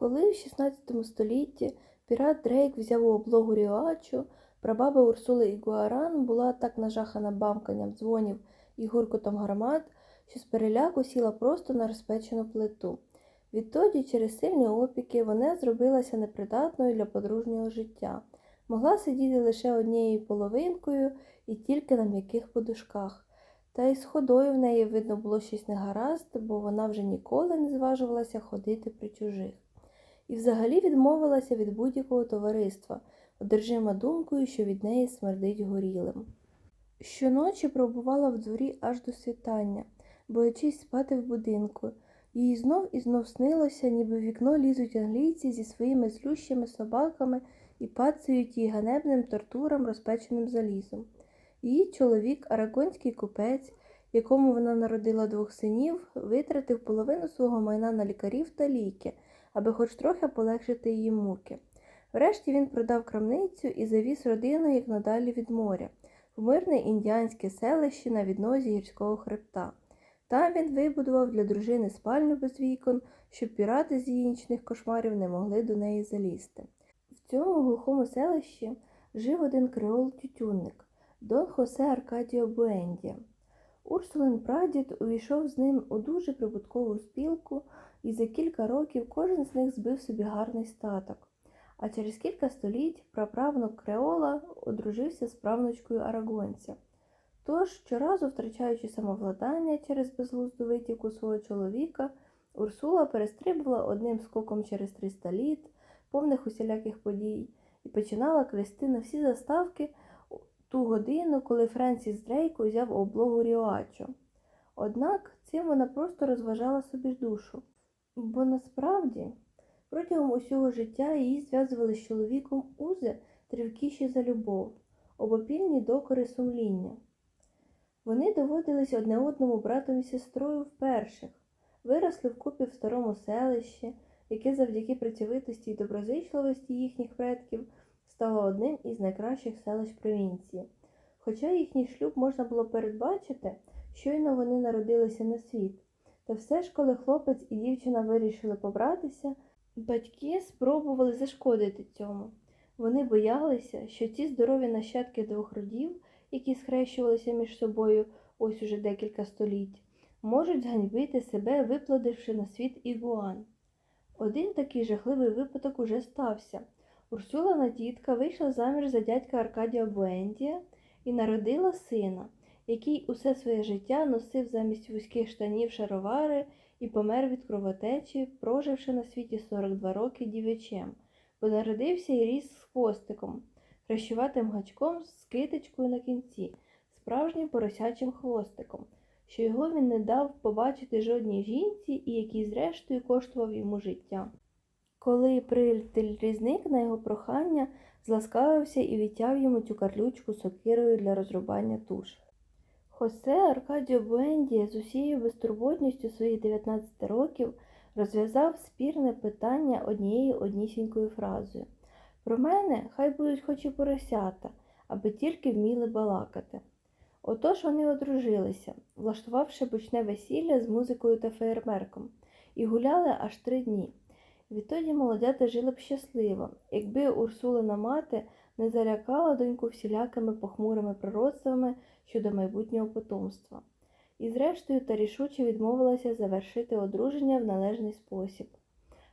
Коли в 16 столітті пірат Дрейк взяв у облогу Ріоачу, прабаба Урсули Ігуаран була так нажахана бамканням дзвонів і гуркотом гармат, що з переляку сіла просто на розпечену плиту. Відтоді, через сильні опіки, вона зробилася непридатною для подружнього життя, могла сидіти лише однією половинкою і тільки на м'яких подушках. Та й з ходою в неї, видно, було щось негаразд, бо вона вже ніколи не зважувалася ходити при чужих. І взагалі відмовилася від будь-якого товариства, одержима думкою, що від неї смердить горілим. Щоночі пробувала в дворі аж до світання, боячись спати в будинку. Їй знов і знов снилося, ніби в вікно лізуть англійці зі своїми злющими собаками і пацають її ганебним тортурам розпеченим залізом. Її чоловік, арагонський купець, якому вона народила двох синів, витратив половину свого майна на лікарів та ліки, аби хоч трохи полегшити її муки. Врешті він продав крамницю і завіз родину як надалі від моря, в мирне індіанське селище на віднозі гірського хребта. Там він вибудував для дружини спальню без вікон, щоб пірати з її нічних кошмарів не могли до неї залізти. В цьому глухому селищі жив один креол-тютюнник Дон Хосе Аркадіо Буендія. Урсулин прадід увійшов з ним у дуже прибуткову спілку, і за кілька років кожен з них збив собі гарний статок. А через кілька століть праправнук Креола одружився з правнучкою арагонця. Тож, щоразу втрачаючи самовладання через безглузду витівку свого чоловіка, Урсула перестрибувала одним скоком через 300 літ, повних усіляких подій, і починала крести на всі заставки ту годину, коли Френсіс Дрейк узяв облогу Ріоачо. Однак цим вона просто розважала собі душу, бо насправді протягом усього життя її зв'язували з чоловіком узи тривкіші за любов, обопільні докори сумління. Вони доводились одне одному братом і сестрою вперших, виросли вкупі в старому селищі, яке завдяки працьовитості й доброзичливості їхніх предків стало одним із найкращих селищ провінції. Хоча їхній шлюб можна було передбачити, щойно вони народилися на світ. Та все ж, коли хлопець і дівчина вирішили побратися, батьки спробували зашкодити цьому. Вони боялися, що ці здорові нащадки двох родів, які схрещувалися між собою ось уже декілька століть, можуть зганьбити себе, виплодивши на світ ігуан. Один такий жахливий випадок уже стався. Урсулана тітка вийшла заміж за дядька Аркадія Буендія і народила сина, який усе своє життя носив замість вузьких штанів шаровари і помер від кровотечі, проживши на світі 42 роки дівичем, бо народився і ріс з хвостиком, хрещуватим гачком з китичкою на кінці, справжнім поросячим хвостиком, що його він не дав побачити жодній жінці і який, зрештою, коштував йому життя. Коли приятель різник на його прохання зласкавився і відтяв йому цю карлючку сокирою для розрубання туш. Хосе Аркадіо Буендія з усією безтурботністю своїх 19 років розв'язав спірне питання однією однісінькою фразою. Про мене хай будуть хоч і поросята, аби тільки вміли балакати. Отож вони одружилися, влаштувавши бучне весілля з музикою та феєрмерком, і гуляли аж три дні. Відтоді молодята жили б щасливо, якби Урсулина мати не залякала доньку всілякими похмурими пророцтвами щодо майбутнього потомства, і, зрештою, та рішуче відмовилася завершити одруження в належний спосіб.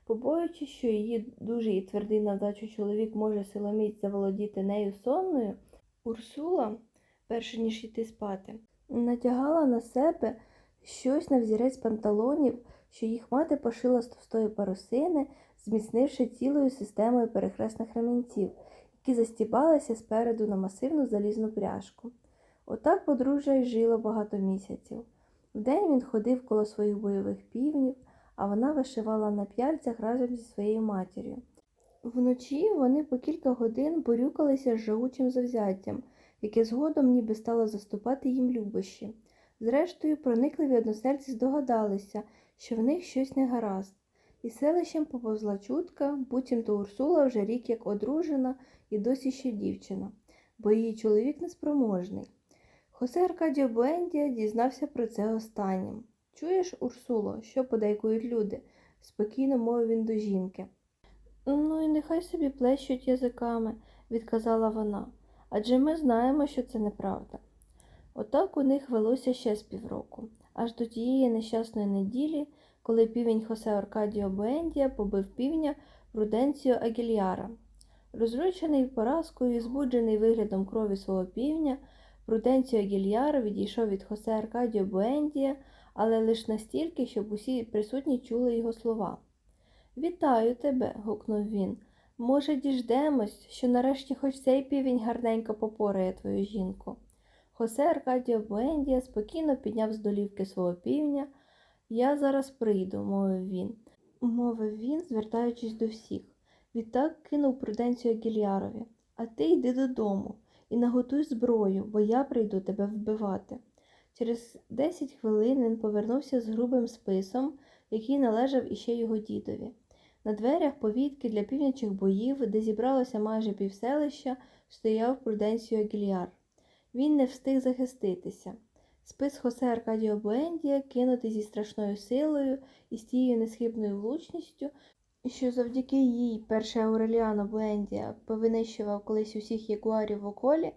Побоюючись, що її дуже і твердий на вдачу чоловік може силоміць заволодіти нею сонною, Урсула, перш ніж йти спати, натягала на себе щось на взірець панталонів що їх мати пошила з товстої парусини, зміцнивши цілою системою перехресних ремінців, які застібалися спереду на масивну залізну пряжку. Отак подружжя й жило багато місяців. Вдень він ходив коло своїх бойових півнів, а вона вишивала на п'яльцях разом зі своєю матір'ю. Вночі вони по кілька годин борюкалися з жагучим завзяттям, яке згодом ніби стало заступати їм любощі. Зрештою, проникливі односельці здогадалися, що в них щось не гаразд, і селищем поповзла чутка, буцімто Урсула вже рік як одружена і досі ще дівчина, бо її чоловік неспроможний. Хосе Аркадіо Буендія дізнався про це останнім. Чуєш, Урсуло, що подейкують люди? спокійно мовив він до жінки. Ну і нехай собі плещуть язиками, відказала вона, адже ми знаємо, що це неправда. Отак у них велося ще з півроку, аж до тієї нещасної неділі, коли півень Хосе Аркадіо Буендія побив півня Пруденціо Агільяра. Розручений поразкою і збуджений виглядом крові свого півня, Пруденціо Агільяр відійшов від Хосе Аркадіо Буендія, але лише настільки, щоб усі присутні чули його слова. Вітаю тебе. гукнув він. Може, діждемось, що нарешті хоч цей півень гарненько попорає твою жінку. Хосе Аркадіо Буендія спокійно підняв з долівки свого півня. Я зараз прийду, мовив він, мовив він, звертаючись до всіх. Відтак кинув пруденцію Гільярові. А ти йди додому і наготуй зброю, бо я прийду тебе вбивати. Через десять хвилин він повернувся з грубим списом, який належав іще його дідові. На дверях повітки для півнячих боїв, де зібралося майже півселища, стояв Пруденсіо Гільяр. Він не встиг захиститися. Спис Хосе Аркадіо Буендія, кинутий зі страшною силою і з тією несхибною влучністю, що завдяки їй перший Ауреліано Буендія повинищував колись усіх ягуарів в околі,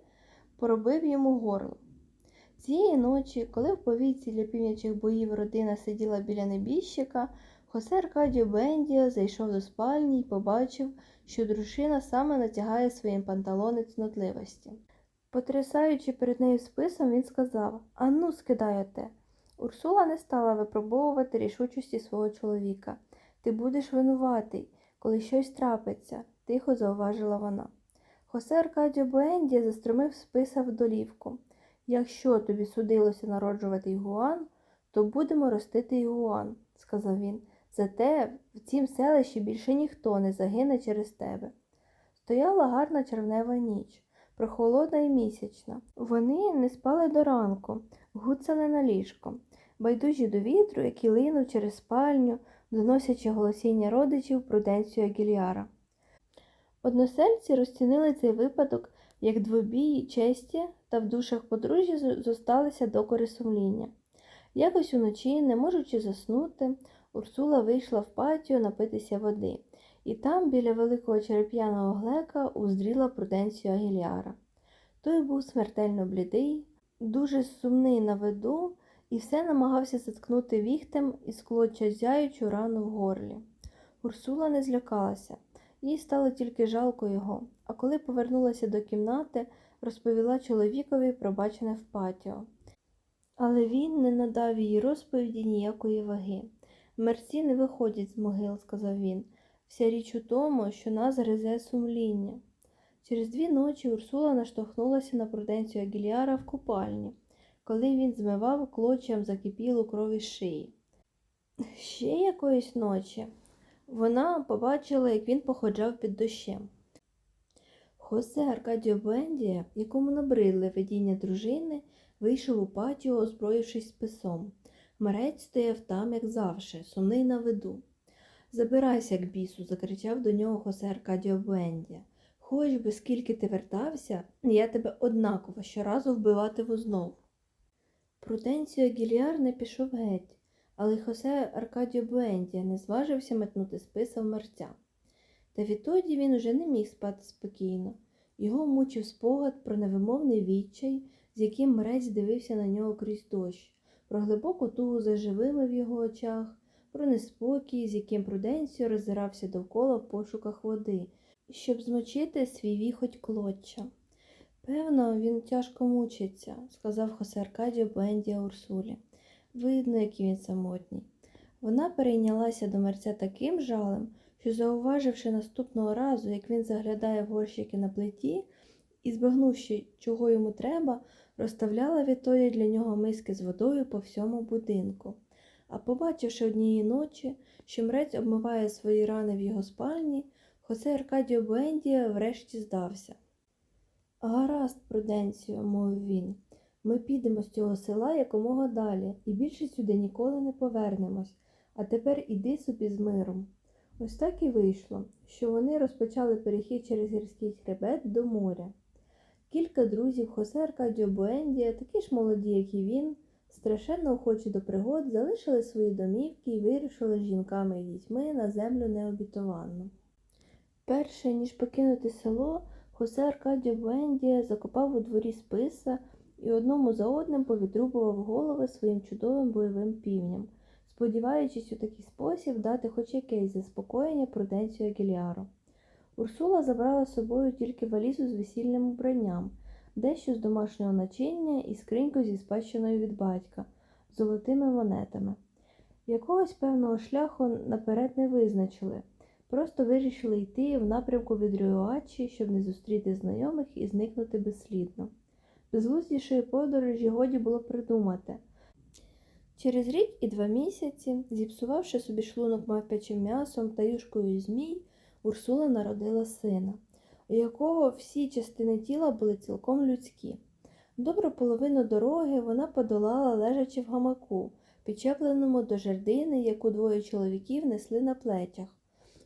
поробив йому горло. Цієї ночі, коли в повітці для півнячих боїв родина сиділа біля небіжчика, Хосе Аркадіо Бендіо зайшов до спальні і побачив, що дружина саме натягає своїм панталони цнотливості. Потрясаючи перед нею списом, він сказав Ану, скидайте. Урсула не стала випробовувати рішучості свого чоловіка. Ти будеш винуватий, коли щось трапиться, тихо зауважила вона. Хосе Аркадіо Буендія застромив списа в долівку. Якщо тобі судилося народжувати Ігуан, то будемо ростити Ігуан, сказав він. Зате в цім селищі більше ніхто не загине через тебе. Стояла гарна червнева ніч, прохолодна і місячна. Вони не спали до ранку, гуцали на ліжко, байдужі до вітру, який линув через спальню, доносячи голосіння родичів пруденцію Агільяра. Односельці розцінили цей випадок як двобій честі та в душах подружжя зосталися докори сумління. Якось уночі, не можучи заснути, Урсула вийшла в патіо напитися води, і там, біля великого череп'яного глека, уздріла пруденцію Агіліара. Той був смертельно блідий, дуже сумний на виду, і все намагався заткнути віхтем із клоча зяючу рану в горлі. Урсула не злякалася, їй стало тільки жалко його, а коли повернулася до кімнати, розповіла чоловікові пробачене в патіо. Але він не надав їй розповіді ніякої ваги. Мерці не виходять з могил, сказав він. Вся річ у тому, що нас гризе сумління. Через дві ночі Урсула наштовхнулася на пруденцію Агіліара в купальні, коли він змивав клочем закипілу кров із шиї. Ще якоїсь ночі вона побачила, як він походжав під дощем. Хосе Аркадіо Буендія, якому набридли видіння дружини, вийшов у патіо, озброївшись списом. Мерець стояв там, як завше, сумний на виду. Забирайся, к бісу, закричав до нього Хосе Аркадіо Буендія. Хоч би скільки ти вертався, я тебе однаково щоразу вбиватиму знов. Пруденціо Гільяр не пішов геть, але Хосе Аркадіо Буендія не зважився метнути списа в мерця. Та відтоді він уже не міг спати спокійно. Його мучив спогад про невимовний відчай, з яким мрець дивився на нього крізь дощ, про глибоку тугу за живими в його очах, про неспокій, з яким Пруденціо роззирався довкола в пошуках води, щоб змочити свій віхоть клоччя. Певно, він тяжко мучиться, сказав Хосе Аркадіо Буендія Урсулі. Видно, який він самотній. Вона перейнялася до мерця таким жалем, що, зауваживши наступного разу, як він заглядає горщики на плиті, і, збагнувши, чого йому треба, розставляла відтоді для нього миски з водою по всьому будинку. А побачивши однієї ночі, що мрець обмиває свої рани в його спальні, Хосе Аркадіо Буендія врешті здався. Гаразд, Пруденціо, мовив він, ми підемо з цього села якомога далі і більше сюди ніколи не повернемось, а тепер іди собі з миром. Ось так і вийшло, що вони розпочали перехід через гірський хребет до моря. Кілька друзів Хосе Аркадіо Буендія, такі ж молоді, як і він, страшенно охочі до пригод, залишили свої домівки і вирушили з жінками і дітьми на землю необітованну. Перше, ніж покинути село, Хосе Аркадіо Буендія закопав у дворі списа і одному за одним повітрубував голови своїм чудовим бойовим півням, сподіваючись у такий спосіб дати хоч якесь заспокоєння пруденцію Агіляру. Урсула забрала з собою тільки валізу з весільним убранням, дещо з домашнього начиння і скриньку зі спадщиною від батька, золотими монетами. Якогось певного шляху наперед не визначили, просто вирішили йти в напрямку від Рюачі, щоб не зустріти знайомих і зникнути безслідно. Безглуздішої подорожі годі було придумати. Через рік і два місяці, зіпсувавши собі шлунок мавпячим м'ясом та юшкою змій, Урсула народила сина, у якого всі частини тіла були цілком людські. Добру половину дороги вона подолала лежачи в гамаку, підчепленому до жердини, яку двоє чоловіків несли на плечах.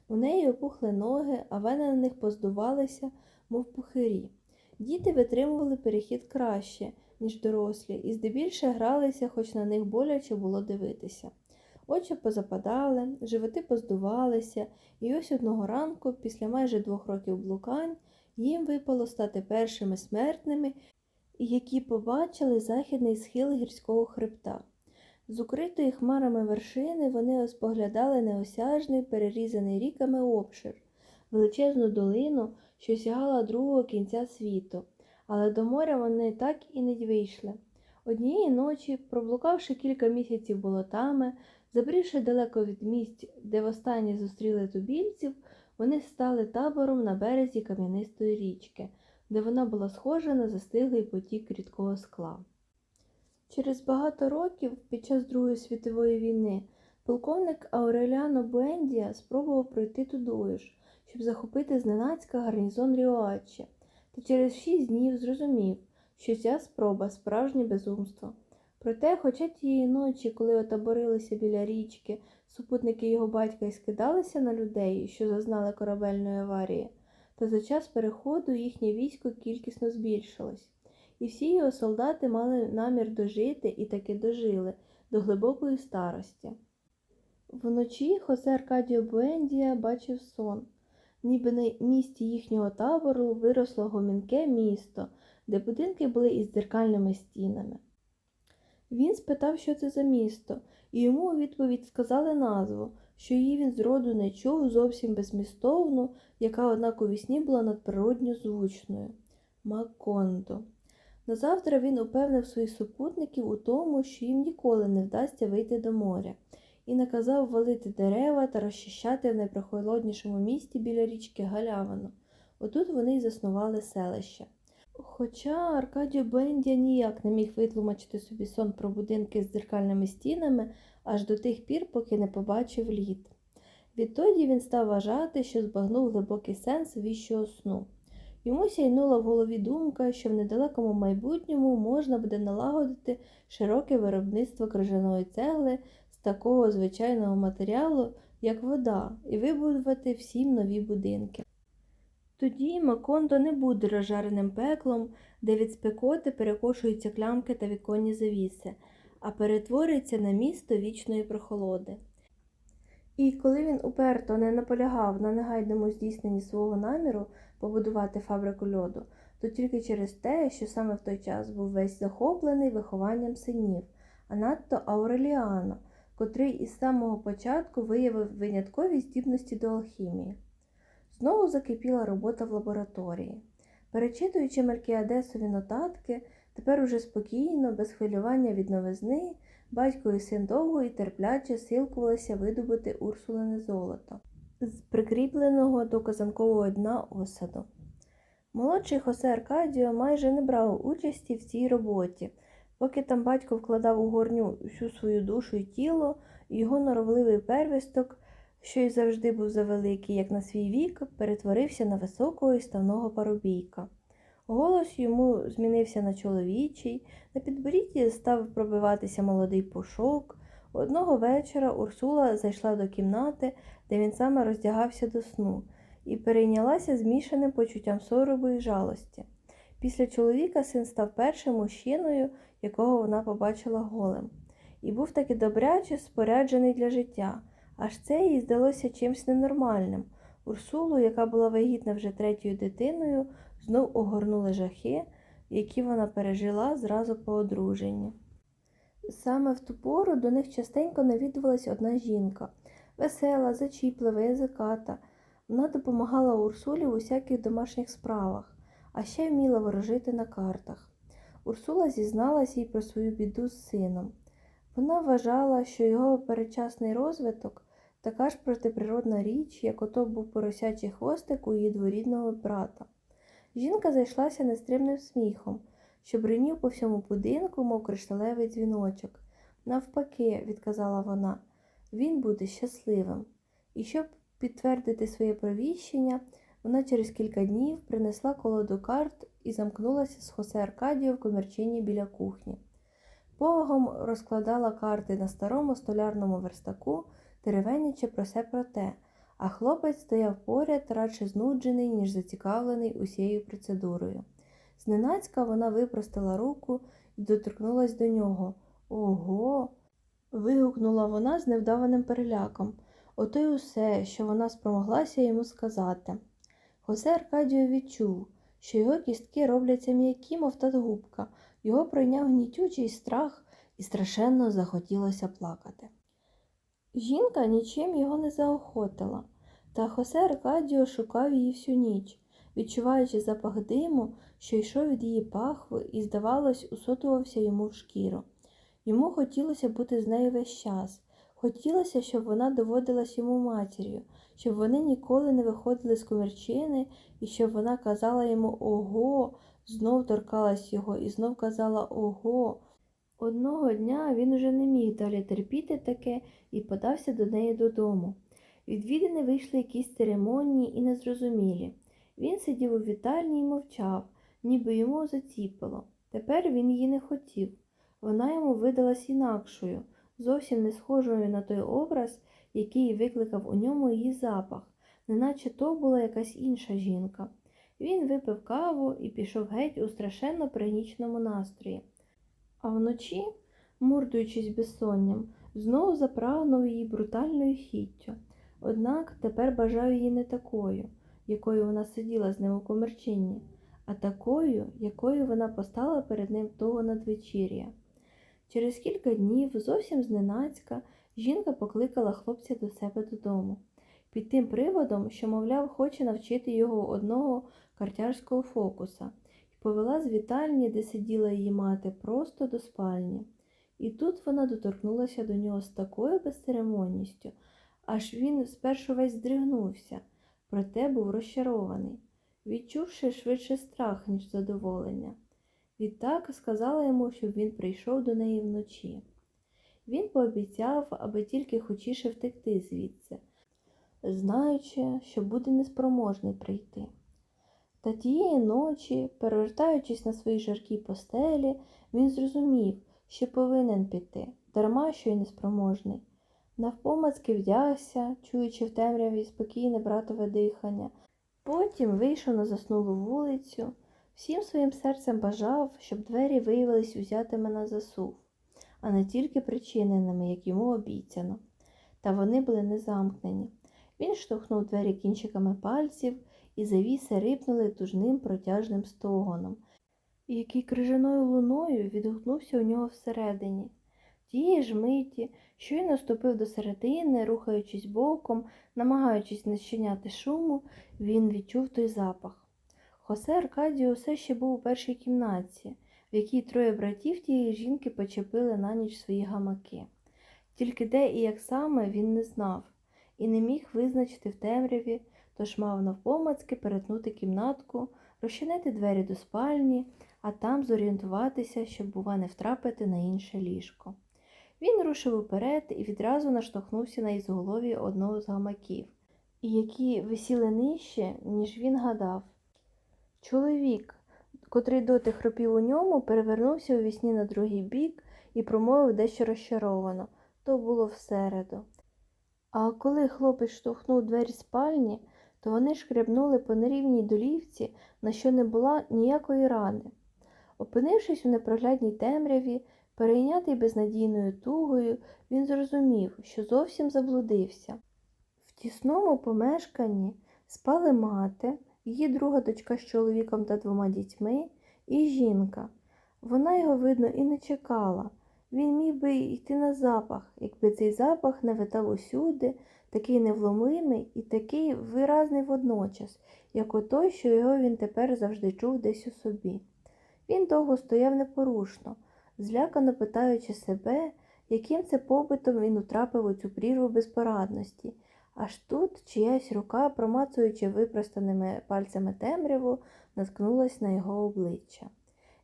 У неї опухли ноги, а вени на них поздувалися, мов пухирі. Діти витримували перехід краще, ніж дорослі, і здебільше гралися, хоч на них боляче було дивитися. Очі позападали, животи поздувалися, і ось одного ранку, після майже двох років блукань, їм випало стати першими смертними, які побачили західний схил гірського хребта. З укритої хмарами вершини вони споглядали неосяжний, перерізаний ріками обшир, величезну долину, що сягала другого кінця світу, але до моря вони так і не вийшли. Однієї ночі, проблукавши кілька місяців болотами, забрівши далеко від місць, де востаннє зустріли тубільців, вони стали табором на березі кам'янистої річки, де вона була схожа на застиглий потік рідкого скла. Через багато років, під час Другої світової війни, полковник Ауреліано Буендія спробував пройти тудою ж, щоб захопити зненацька гарнізон Ріоачі, та через шість днів зрозумів, що ця спроба справжнє безумство. Проте, хоча тієї ночі, коли отаборилися біля річки, супутники його батька й скидалися на людей, що зазнали корабельної аварії, то за час переходу їхнє військо кількісно збільшилось, і всі його солдати мали намір дожити і таки дожили до глибокої старості. Вночі Хосе Аркадіо Буендія бачив сон, ніби на місці їхнього табору виросло гомінке місто, де будинки були із дзеркальними стінами. Він спитав, що це за місто, і йому у відповідь сказали назву, що її він зроду не чув зовсім безмістовну, яка, однак, у вісні була надприродньо звучною Макондо. Назавтра він упевнив своїх супутників у тому, що їм ніколи не вдасться вийти до моря, і наказав валити дерева та розчищати в найпрохолоднішому місті біля річки Галявину. Отут вони й заснували селище. Хоча Аркадіо Бендія ніяк не міг витлумачити собі сон про будинки з дзеркальними стінами аж до тих пір, поки не побачив лід. Відтоді він став вважати, що збагнув глибокий сенс віщого сну. Йому сяйнула в голові думка, що в недалекому майбутньому можна буде налагодити широке виробництво крижаної цегли з такого звичайного матеріалу, як вода, і вибудувати всім нові будинки. Тоді Макондо не буде розжареним пеклом, де від спекоти перекошуються клямки та віконні завіси, а перетвориться на місто вічної прохолоди. І коли він уперто не наполягав на негайному здійсненні свого наміру побудувати фабрику льоду, то тільки через те, що саме в той час був весь захоплений вихованням синів, а надто Ауреліано, котрий із самого початку виявив виняткові здібності до алхімії. Знову закипіла робота в лабораторії. Перечитуючи Мелькіадесові нотатки, тепер уже спокійно, без хвилювання від новизни, батько і син довго і терпляче силкувалися видобути урсулене золото з прикріпленого до казанкового дна осаду. Молодший Хосе Аркадіо майже не брав участі в цій роботі. Поки там батько вкладав у горню всю свою душу і тіло, його норовливий первісток що й завжди був завеликий, як на свій вік, перетворився на високого і ставного парубійка. Голос йому змінився на чоловічий, на підборітті став пробиватися молодий пушок. Одного вечора Урсула зайшла до кімнати, де він саме роздягався до сну, і перейнялася змішаним почуттям соробу і жалості. Після чоловіка син став першим мужчиною, якого вона побачила голим, і був таки добряче споряджений для життя, аж це їй здалося чимсь ненормальним. Урсулу, яка була вагітна вже третьою дитиною, знов огорнули жахи, які вона пережила зразу по одруженні. Саме в ту пору до них частенько навідувалась одна жінка, весела, зачіплива, язиката. Вона допомагала Урсулі в усяких домашніх справах, а ще вміла ворожити на картах. Урсула зізналась їй про свою біду з сином. Вона вважала, що його передчасний розвиток така ж протиприродна річ, як ото був поросячий хвостик у її дворідного брата. Жінка зайшлася нестримним сміхом, що бринів по всьому будинку, мов кришталевий дзвіночок. Навпаки, відказала вона, він буде щасливим. І щоб підтвердити своє провіщення, вона через кілька днів принесла колоду карт і замкнулася з Хосе Аркадіо в комірчині біля кухні. Повагом розкладала карти на старому столярному верстаку, теревенячи про все про те, а хлопець стояв поряд, радше знуджений, ніж зацікавлений усією процедурою. Зненацька вона випростила руку і доторкнулась до нього. Ого. вигукнула вона з невдаваним переляком. Ото й усе, що вона спромоглася йому сказати. Хосе Аркадіо відчув, що його кістки робляться м'які, мов та губка, його пройняв гнітючий страх і страшенно захотілося плакати. Жінка нічим його не заохотила, та Хосе Аркадіо шукав її всю ніч, відчуваючи запах диму, що йшов від її пахви і, здавалось, усотувався йому в шкіру. Йому хотілося бути з нею весь час, хотілося, щоб вона доводилась йому матір'ю, щоб вони ніколи не виходили з комірчини і щоб вона казала йому Ого, знов торкалась його і знов казала Ого. Одного дня він уже не міг далі терпіти таке і подався до неї додому. Відвідини вийшли якісь церемонні і незрозумілі. Він сидів у вітальні і мовчав, ніби йому заціпило. Тепер він її не хотів. Вона йому видалась інакшою, зовсім не схожою на той образ, який викликав у ньому її запах, неначе то була якась інша жінка. Він випив каву і пішов геть у страшенно пригнічному настрої. А вночі, мурдуючись безсонням, знову запрагнув її брутальною хіттю. Однак тепер бажав її не такою, якою вона сиділа з ним у комерчині, а такою, якою вона постала перед ним того надвечір'я. Через кілька днів, зовсім зненацька, жінка покликала хлопця до себе додому, під тим приводом, що, мовляв, хоче навчити його одного картярського фокуса, і повела з вітальні, де сиділа її мати, просто до спальні. І тут вона доторкнулася до нього з такою безцеремонністю, аж він спершу весь здригнувся, проте був розчарований, відчувши швидше страх, ніж задоволення. Відтак сказала йому, щоб він прийшов до неї вночі. Він пообіцяв, аби тільки хочіше втекти звідси, знаючи, що буде неспроможний прийти. Та тієї ночі, перевертаючись на своїй жаркій постелі, він зрозумів, що повинен піти, дарма що й неспроможний. Навпомацки вдягся, чуючи в темряві спокійне братове дихання. Потім вийшов на заснулу вулицю, всім своїм серцем бажав, щоб двері виявились узятими на засув, а не тільки причиненими, як йому обіцяно. Та вони були не замкнені. Він штовхнув двері кінчиками пальців, і завіси рипнули тужним протяжним стогоном, який крижаною луною відгукнувся у нього всередині. В Тієї ж миті, щойно ступив до середини, рухаючись боком, намагаючись не щиняти шуму, він відчув той запах. Хосе Аркадіо все ще був у першій кімнаті, в якій троє братів тієї жінки почепили на ніч свої гамаки. Тільки де і як саме він не знав, і не міг визначити в темряві, тож мав навпомацки перетнути кімнатку, розчинити двері до спальні, а там зорієнтуватися, щоб, бува, не втрапити на інше ліжко. Він рушив уперед і відразу наштовхнувся на ізголов'я одного з гамаків, які висіли нижче, ніж він гадав. Чоловік, котрий доти хропів у ньому, перевернувся у вісні на другий бік і промовив дещо розчаровано то було всереду. А коли хлопець штовхнув двері спальні, то вони шкрябнули по нерівній долівці, на що не була ніякої рани. Опинившись у непроглядній темряві, перейнятий безнадійною тугою, він зрозумів, що зовсім заблудився. В тісному помешканні спали мати, її друга дочка з чоловіком та двома дітьми, і жінка. Вона його, видно, і не чекала. Він міг би йти на запах, якби цей запах не витав усюди, такий невломимий і такий виразний водночас, як отой, що його він тепер завжди чув десь у собі. Він довго стояв непорушно, злякано питаючи себе, яким це побитом він утрапив у цю прірву безпорадності. Аж тут чиясь рука, промацуючи випростаними пальцями темряву, наткнулась на його обличчя.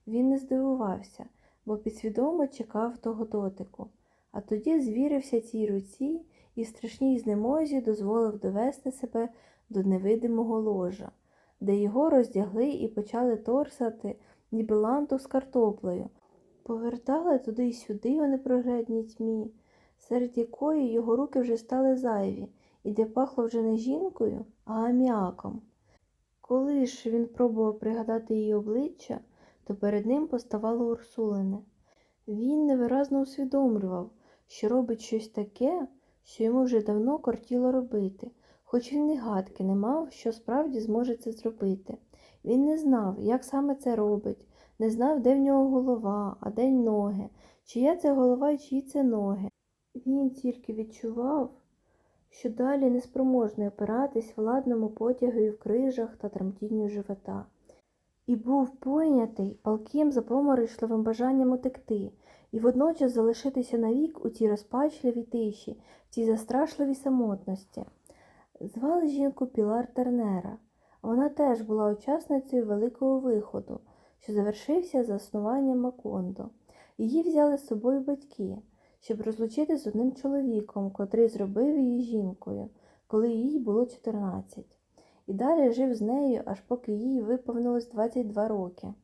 Він не здивувався, бо підсвідомо чекав того дотику, а тоді звірився цій руці і в страшній знемозі дозволив довести себе до невидимого ложа, де його роздягли і почали торсати, ніби ланту з картоплею. Повертали туди й сюди у непроглядній тьмі, серед якої його руки вже стали зайві, і де пахло вже не жінкою, а аміаком. Коли ж він пробував пригадати її обличчя, то перед ним поставало Урсулине. Він невиразно усвідомлював, що робить щось таке, що йому вже давно кортіло робити, хоч він ні гадки не мав, що справді зможе це зробити. Він не знав, як саме це робить, не знав, де в нього голова, а де ноги, чия це голова і чиї це ноги. Він тільки відчував, що далі неспроможний опиратись владному потягові в крижах та тремтінню живота. І був пойнятий палким запоморочливим бажанням утекти, і водночас залишитися навік у цій розпачливій тиші, в цій застрашливій самотності. Звали жінку Пілар Тернера. Вона теж була учасницею великого виходу, що завершився заснуванням Макондо. Її взяли з собою батьки, щоб розлучити з одним чоловіком, котрий зробив її жінкою, коли їй було 14 і далі жив з нею, аж поки їй виповнилось 22 роки.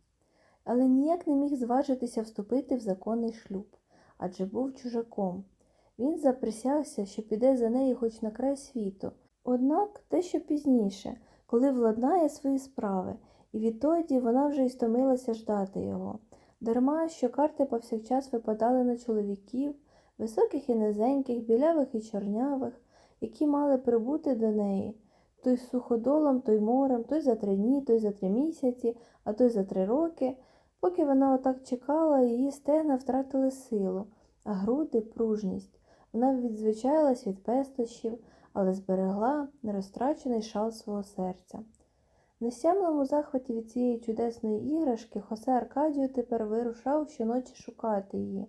Але ніяк не міг зважитися вступити в законний шлюб, адже був чужаком. Він заприсягся, що піде за нею хоч на край світу, однак дещо пізніше, коли владнає свої справи, і відтоді вона вже й стомилася ждати його. Дарма, що карти повсякчас випадали на чоловіків, високих і низеньких, білявих і чорнявих, які мали прибути до неї той суходолом, той морем, той за три дні, той за три місяці, а той за три роки. Поки вона отак чекала, її стегна втратили силу, а груди пружність. Вона відзвичайлась від пестощів, але зберегла нерозтрачений шал свого серця. В нестямному захваті від цієї чудесної іграшки Хосе Аркадію тепер вирушав щоночі шукати її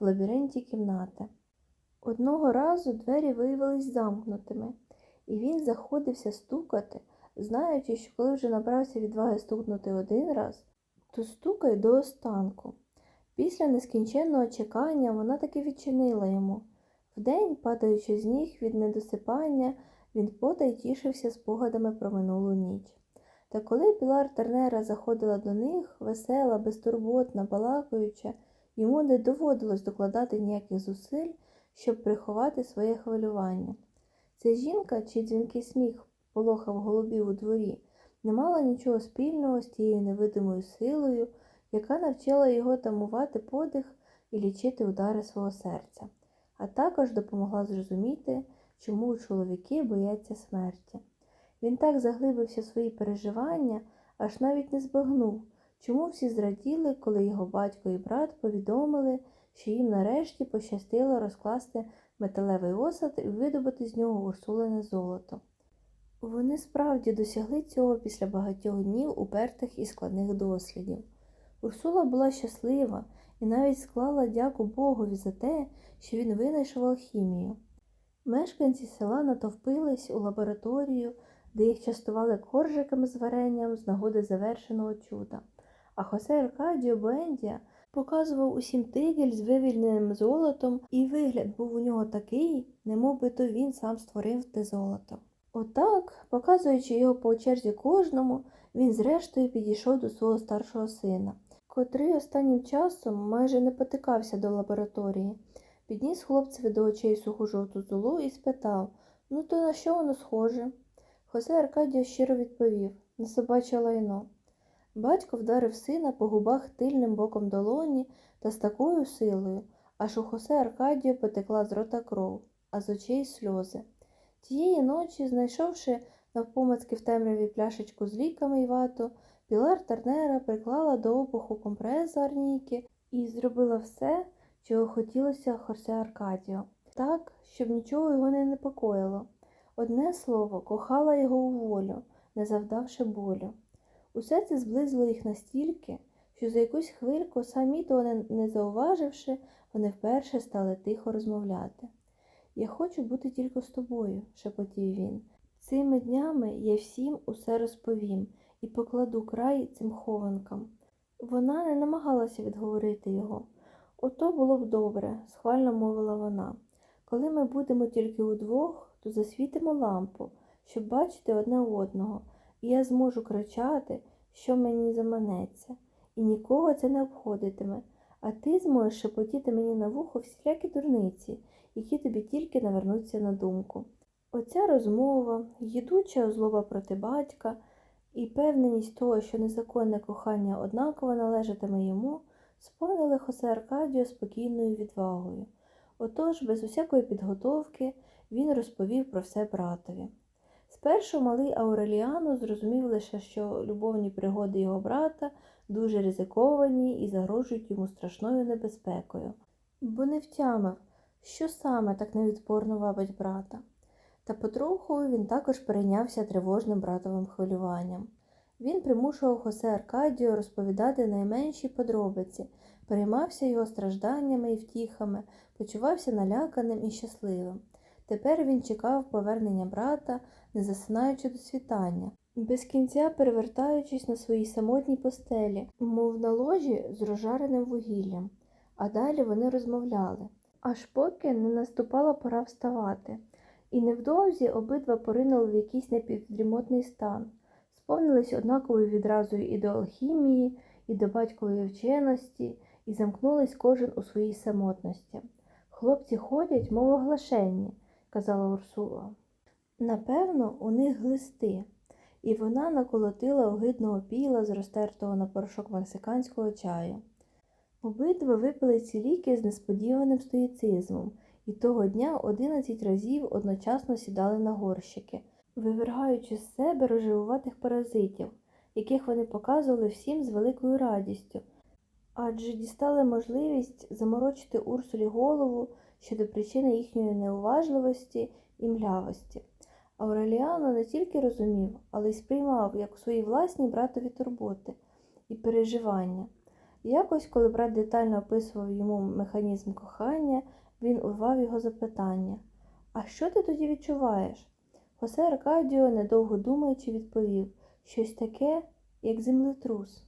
в лабіринті кімнати. Одного разу двері виявились замкнутими і він заходився стукати, знаючи, що коли вже набрався відваги стукнути один раз, то стукай до останку. Після нескінченного чекання вона таки відчинила йому. Вдень, падаючи з ніг від недосипання, він потай тішився спогадами про минулу ніч. Та коли Пілар Тернера заходила до них, весела, безтурботна, балакаюча, йому не доводилось докладати ніяких зусиль, щоб приховати своє хвилювання. Ця жінка, чий дзвінкий сміх полохав голубів у дворі, не мала нічого спільного з тією невидимою силою, яка навчила його тамувати подих і лічити удари свого серця, а також допомогла зрозуміти, чому чоловіки бояться смерті. Він так заглибився в свої переживання, аж навіть не збагнув, чому всі зраділи, коли його батько і брат повідомили, що їм нарешті пощастило розкласти металевий осад і видобути з нього урсулене золото. Вони справді досягли цього після багатьох днів упертих і складних дослідів. Урсула була щаслива і навіть склала дяку Богові за те, що він винайшов алхімію. Мешканці села натовпились у лабораторію, де їх частували коржиками з варенням з нагоди завершеного чуда, а Хосе Аркадіо Буендія показував усім тигель з вивільненим золотом, і вигляд був у нього такий, немов би то він сам створив те золото. Отак, показуючи його по черзі кожному, він зрештою підійшов до свого старшого сина, котрий останнім часом майже не потикався до лабораторії. Підніс хлопцеві до очей суху жовту золу і спитав Ну, то на що воно схоже? Хосе Аркадіо щиро відповів на собаче лайно. Батько вдарив сина по губах тильним боком долоні та з такою силою, аж у Хосе Аркадію потекла з рота кров, а з очей сльози. Тієї ночі, знайшовши навпомацьки в темряві пляшечку з ліками й вату, Пілар Тернера приклала до обуху компрес арніки і зробила все, чого хотілося Хосе Аркадіо, так, щоб нічого його не непокоїло. Одне слово, кохала його у волю, не завдавши болю. Усе це зблизило їх настільки, що за якусь хвильку, самі того не, не зауваживши, вони вперше стали тихо розмовляти. Я хочу бути тільки з тобою, шепотів він. Цими днями я всім усе розповім і покладу край цим хованкам. Вона не намагалася відговорити його. Ото було б добре, схвально мовила вона. Коли ми будемо тільки удвох, то засвітимо лампу, щоб бачити одне одного, і я зможу кричати, що мені заманеться, і нікого це не обходитиме, а ти зможеш шепотіти мені на вухо всілякі дурниці, які тобі тільки навернуться на думку. Оця розмова, їдуча злоба проти батька і певненість того, що незаконне кохання однаково належатиме йому, сповнили Хосе Аркадіо спокійною відвагою. Отож, без усякої підготовки, він розповів про все братові. Спершу малий Ауреліано зрозумів лише, що любовні пригоди його брата дуже ризиковані і загрожують йому страшною небезпекою, бо не втямив, що саме так невідпорно вабить брата. Та потроху він також перейнявся тривожним братовим хвилюванням. Він примушував Хосе Аркадіо розповідати найменші подробиці, переймався його стражданнями і втіхами, почувався наляканим і щасливим. Тепер він чекав повернення брата, не засинаючи до світання, без кінця перевертаючись на своїй самотній постелі, мов на ложі з розжареним вугіллям, а далі вони розмовляли, аж поки не наступала пора вставати. І невдовзі обидва поринули в якийсь непівдрімотний стан, сповнились однаковою відразою і до алхімії, і до батькової вченості, і замкнулись кожен у своїй самотності. Хлопці ходять, мов оглашенні, казала Урсула. Напевно, у них глисти, і вона наколотила огидного піла з розтертого на порошок мексиканського чаю. Обидва випили ці ліки з несподіваним стоїцизмом і того дня одинадцять разів одночасно сідали на горщики, вивергаючи з себе рожевуватих паразитів, яких вони показували всім з великою радістю, адже дістали можливість заморочити Урсулі голову щодо причини їхньої неуважливості і млявості. Ауреліано не тільки розумів, але й сприймав як свої власні братові турботи і переживання. Якось, коли брат детально описував йому механізм кохання, він урвав його запитання А що ти тоді відчуваєш? Хосе Аркадіо, недовго думаючи, відповів щось таке, як землетрус.